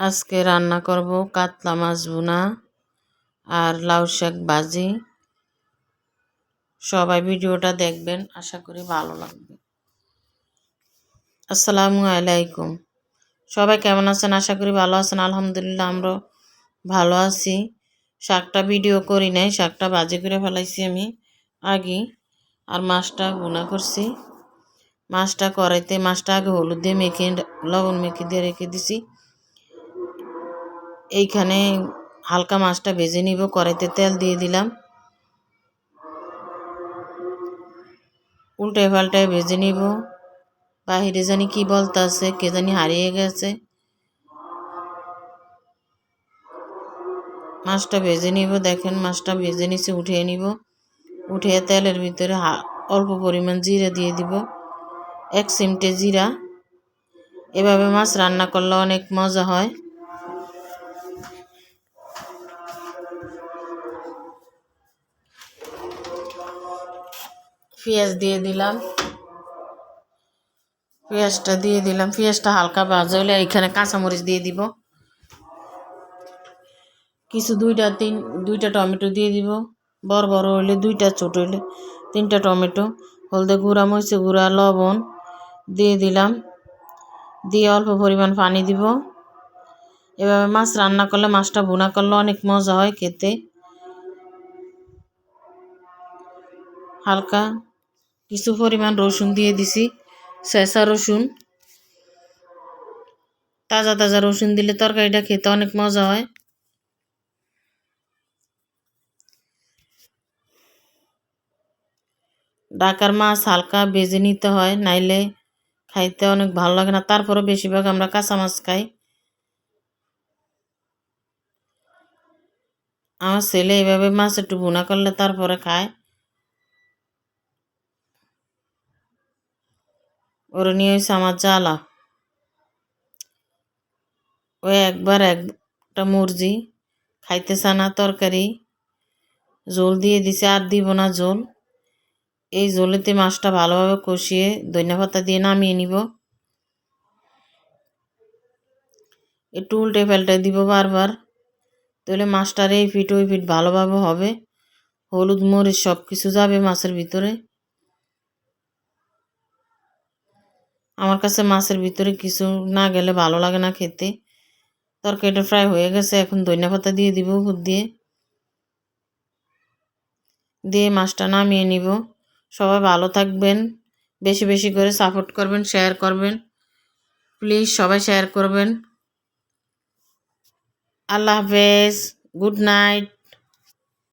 আজকে রান্না করব কাতলা মাছ ভুনা আর লাউ শাক ভাজি। সবাই ভিডিওটা দেখবেন, আশা করি ভালো লাগবে। আসসালামু আলাইকুম। সবাই কেমন আছেন? আশা করি ভালো আছেন। আলহামদুলিল্লাহ আমরা ভালো আছি। শাকটা ভিডিও করি নাই, শাকটা ভাজি করে ফেলাইছি আমি আগে আর মাছটা গুনা করছি। মাছটা করাইতে মাছটা আগে হলুদ দিয়ে মেখে, লবণ মেখে দিয়ে রেখে দিছি। এইখানে হালকা মাছটা ভেজে নিব, কড়াইতে তেল দিয়ে দিলাম। উল্টায় পাল্টায় ভেজে নিব। বাহিরে জানি কি বলতে আছে কে জানি হারিয়ে গেছে। মাছটা ভেজে নিব, দেখেন মাছটা ভেজে নিচে উঠিয়ে নিব। উঠিয়ে তেলের ভিতরে অল্প পরিমাণ জিরা দিয়ে দিব। এক চিমটে জিরা। এভাবে মাছ রান্না করলে অনেক মজা হয়। পেঁয়াজ দিয়ে দিলাম। পেঁয়াজটা দিয়ে দিলাম। পেঁয়াজটা হালকা ভাজা হলে এখানে কাঁচামরিচ দিয়ে দিব। কিছু দুইটা, তিন, দুইটা টমেটো দিয়ে দিব। বড় বড় হইলে দুইটা, ছোট হইলে তিনটা টমেটো। হলদে গুঁড়া, মরিচে গুঁড়া, লবণ দিয়ে দিলাম। দিয়ে অল্প পরিমাণ পানি দিব। এভাবে মাছ রান্না করলে, মাছটা ভুনা করলে অনেক মজা হয় খেতে। হালকা কিছু পরিমাণ রসুন দিয়ে দিছি, চেঁচা রসুন। তাজা তাজা রসুন দিলে তরকারিটা খেতে অনেক মজা হয়। ডাকার মাছ হালকা বেজে নিতে হয়, নাইলে খাইতে অনেক ভালো লাগে না। তারপরে বেশিরভাগ আমরা কাঁচা মাছ খাই। আমার ছেলে এইভাবে মাছ একটু ভুনা করলে তারপরে খায়। ওর নিয়ে হয়েছে আমার জ্বালা। ও একবার একটা মুরজি খাইতেছে না তরকারি, জোল দিয়ে দিছে, আর দিব না জোল। এই জলেতে মাছটা ভালোভাবে কষিয়ে ধনিয়া পাতা দিয়ে নামিয়ে নিব। একটু উল্টে পাল্টে দিব বারবার, তাহলে মাছটার এই ফিট ওই ফিট ভালোভাবে হবে। হলুদ মরিচ সব কিছু যাবে মাছের ভিতরে। আমার কাছে মাছের ভিতরে কিছু না গেলে ভালো লাগে না খেতে। তরকারিটা ফ্রাই হয়ে গেছে, এখন ধনিয়া পাতা দিয়ে দিব উপর দিয়ে। দিয়ে মাছটা নামিয়ে নিব। সবাই ভালো থাকবেন, বেশি বেশি করে সাপোর্ট করবেন শেয়ার করবেন। প্লিজ সবাই শেয়ার করবেন। আল্লাহ হাফেজ গুড নাইট